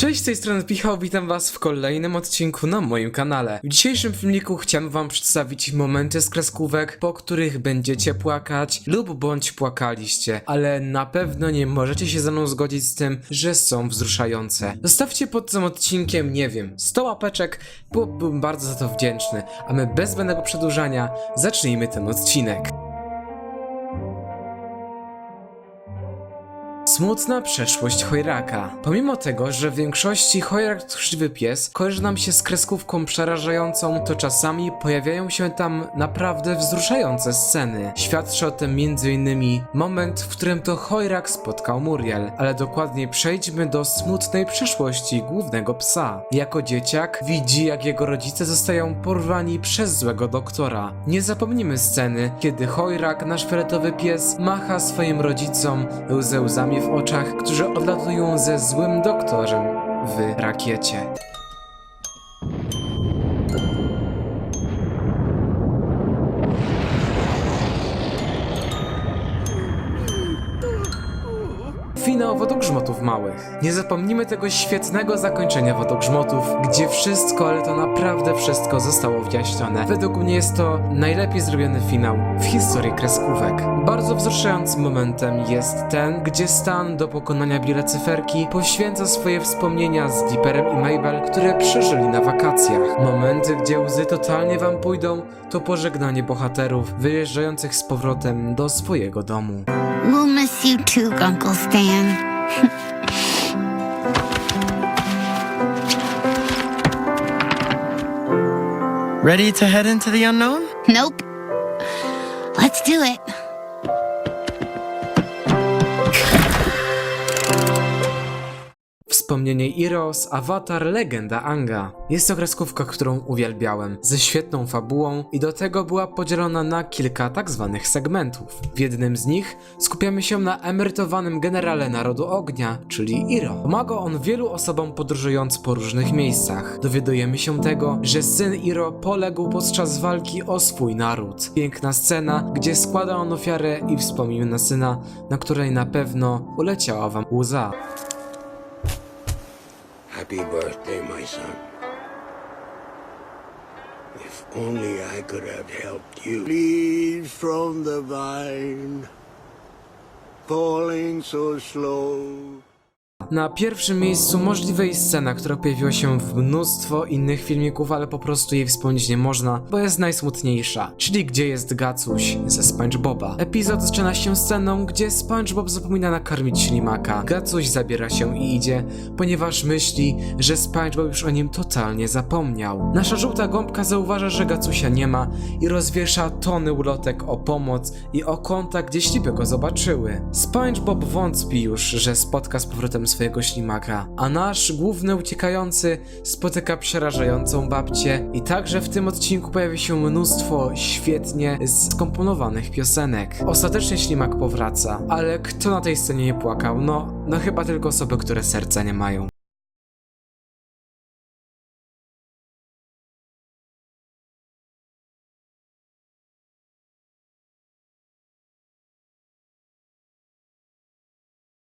Cześć, z tej strony Pichał, witam was w kolejnym odcinku na moim kanale. W dzisiejszym filmiku chciałem wam przedstawić momenty z kreskówek, po których będziecie płakać lub bądź płakaliście, ale na pewno nie możecie się ze mną zgodzić z tym, że są wzruszające. Zostawcie pod tym odcinkiem, nie wiem, 100 łapeczek, byłbym bardzo za to wdzięczny, a my bez zbędnego przedłużania zacznijmy ten odcinek. Smutna przeszłość Chojraka. Pomimo tego, że w większości Chojrak tchrzliwy pies kojarzy nam się z kreskówką przerażającą, to czasami pojawiają się tam naprawdę wzruszające sceny. Świadczy o tym m.in. moment, w którym to Chojrak spotkał Muriel, ale dokładniej przejdźmy do smutnej przeszłości głównego psa. Jako dzieciak widzi, jak jego rodzice zostają porwani przez złego doktora. Nie zapomnimy sceny, kiedy Chojrak, nasz fioletowy pies, macha swoim rodzicom ze łzami w oczach, którzy odlatują ze złym doktorem w rakiecie. Finał Wodogrzmotów Małych. Nie zapomnimy tego świetnego zakończenia Wodogrzmotów, gdzie wszystko, ale to naprawdę wszystko zostało wyjaśnione. Według mnie jest to najlepiej zrobiony finał w historii kreskówek. Bardzo wzruszającym momentem jest ten, gdzie Stan do pokonania Bile Cyferki poświęca swoje wspomnienia z Dipperem i Mabel, które przeżyli na wakacjach. Momenty, gdzie łzy totalnie wam pójdą, to pożegnanie bohaterów wyjeżdżających z powrotem do swojego domu. We'll miss you too, Uncle Stan. Ready to head into the unknown? Nope. Let's do it. Wspomnienie Iros, Avatar, Legenda Anga. Jest to kreskówka, którą uwielbiałem, ze świetną fabułą i do tego była podzielona na kilka tak zwanych segmentów. W jednym z nich skupiamy się na emerytowanym generale Narodu Ognia, czyli Iro. Pomaga on wielu osobom podróżując po różnych miejscach. Dowiadujemy się tego, że syn Iro poległ podczas walki o swój naród. Piękna scena, gdzie składa on ofiarę i wspomina na syna, na której na pewno uleciała wam łza. Happy birthday, my son. If only I could have helped you. Leaves from the vine, falling so slow. Na pierwszym miejscu możliwe jest scena, która pojawiła się w mnóstwo innych filmików, ale po prostu jej wspomnieć nie można, bo jest najsmutniejsza, czyli gdzie jest Gacuś ze SpongeBoba. Epizod zaczyna się sceną, gdzie SpongeBob zapomina nakarmić ślimaka. Gacuś zabiera się i idzie, ponieważ myśli, że SpongeBob już o nim totalnie zapomniał. Nasza żółta gąbka zauważa, że Gacusia nie ma i rozwiesza tony ulotek o pomoc i o kontakt, gdzie ślipy go zobaczyły. SpongeBob wątpi już, że spotka z powrotem swojego ślimaka, a nasz główny uciekający spotyka przerażającą babcię i także w tym odcinku pojawi się mnóstwo świetnie skomponowanych piosenek. Ostatecznie ślimak powraca, ale kto na tej scenie nie płakał? No, no chyba tylko osoby, które serca nie mają.